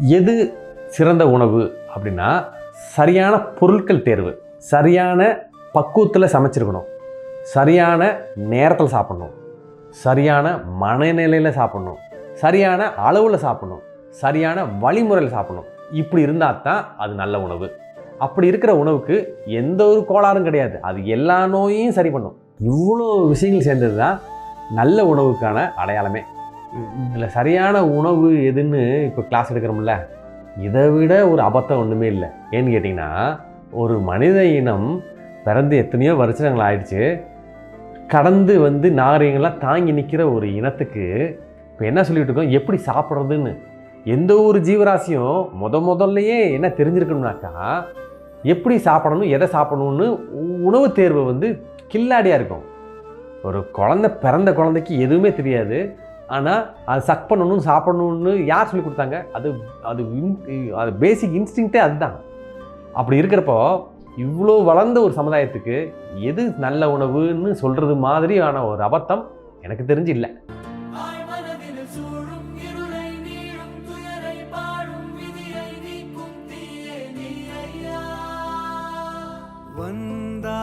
எது சிறந்த உணவு அப்படின்னா சரியான பொருட்கள் தேர்வு. சரியான பக்குவத்தில் சமைச்சிருக்கணும். சரியான நேரத்தில் சாப்பிடணும். சரியான மனநிலையில் சாப்பிடணும். சரியான அளவில் சாப்பிடணும். சரியான வழிமுறையில் சாப்பிடணும். இப்படி இருந்தால் தான் அது நல்ல உணவு. அப்படி இருக்கிற உணவுக்கு எந்த ஒரு கோளாறும் கிடையாது. அது எல்லா நோயையும் சரி பண்ணும். இவ்வளோ விஷயங்கள் சேர்ந்தது தான் நல்ல உணவுக்கான அடையாளமே. இதில் சரியான உணவு எதுன்னு இப்போ கிளாஸ் எடுக்கிறோம்ல இதை விட ஒரு அபத்தம் ஒன்றுமே இல்லை. ஏன்னு கேட்டிங்கன்னா ஒரு மனித இனம் பிறந்து எத்தனையோ வருஷங்கள் ஆயிடுச்சு கடந்து வந்து நாகரிகங்களாக தாங்கி நிற்கிற ஒரு இனத்துக்கு இப்போ என்ன சொல்லிகிட்டு இருக்கோம்? எப்படி சாப்பிட்றதுன்னு. எந்த ஒரு ஜீவராசியும் முத முதல்லையே என்ன தெரிஞ்சிருக்கணும்னாக்கா எப்படி சாப்பிடணும் எதை சாப்பிடணும்னு உணவு தேர்வு வந்து கில்லாடியாக இருக்கும். ஒரு குழந்தை பிறந்த குழந்தைக்கு எதுவுமே தெரியாது. ஆனால் அது சக் பண்ணணும் சாப்பிடணும்னு யார் சொல்லி கொடுத்தாங்க? அது அது அது பேசிக் இன்ஸ்டிங்க்டே அதுதான். அப்படி இருக்கிறப்போ இவ்வளோ வளர்ந்த ஒரு சமுதாயத்துக்கு எது நல்ல உணவுன்னு சொல்கிறது மாதிரியான ஒரு அபத்தம் எனக்கு தெரிஞ்சு இல்லை வந்தா